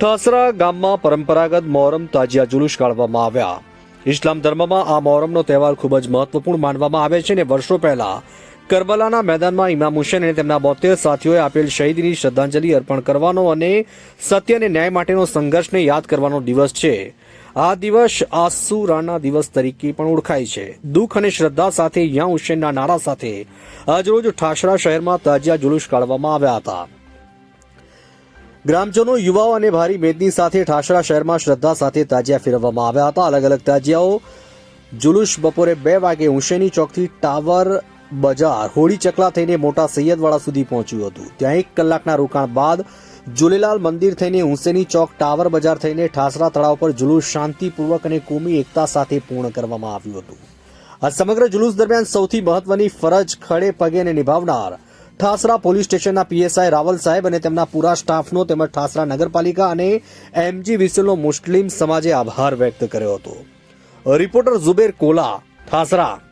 ઠાસરા ગામમાં પરંપરાગત મોહરમ તાજિયા જુલુસ કાઢવામાં આવ્યા. ઇસ્લામ ધર્મમાં આ મોહરમનો તહેવાર ખૂબ જ મહત્વપૂર્ણ માનવામાં આવે છે અને વર્ષો પહેલા કરબલાના મેદાનમાં ઇમામ હુસેન અને તેમના બોતેર સાથીઓએ આપેલ શહીદની શ્રદ્ધાંજલિ અર્પણ કરવાનો અને સત્ય અને ન્યાય માટેનો સંઘર્ષને યાદ કરવાનો દિવસ છે. આ દિવસ આસુરાના દિવસ તરીકે પણ ઓળખાય છે. દુઃખ અને શ્રદ્ધા સાથે યા હુસેનના નારા સાથે આજરોજ ઠાસરા શહેરમાં તાજિયા જુલુસ કાઢવામાં આવ્યા હતા. ગ્રામજનો, યુવાઓ અને ભારી મેદની સાથે ઠાસરા શહેરમાં શ્રદ્ધા સાથે તાજિયા ફેરવવામાં આવ્યા હતા. અલગ અલગ તાજિયાઓ. જુલુસ બપોરે બે વાગે હુસેની ચોકથી ટાવર બજાર હોળી ચકલા થઈને મોટા સૈયદવાડા સુધી પહોંચ્યું હતું. ત્યાં એક કલાકના રોકાણ બાદ જુલેલાલ મંદિર થઈને હુસેની ચોક ટાવર બજાર થઈને ઠાસરા તળાવ પર જુલુસ શાંતિપૂર્વક અને કોમી એકતા સાથે પૂર્ણ કરવામાં આવ્યું હતું. આ સમગ્ર જુલુસ દરમિયાન સૌથી મહત્વની ફરજ, ખડે, પગે નિભાવનાર ઠાસરા પોલીસ સ્ટેશનના પીએસઆઈ રાવલ સાહેબ અને તેમના પૂરા સ્ટાફનો તેમજ ઠાસરા નગરપાલિકા અને એમજી વિસલનો મુસ્લિમ સમાજે આભાર વ્યક્ત કર્યો હતો. રિપોર્ટર ઝુબેર કોલા, ઠાસરા.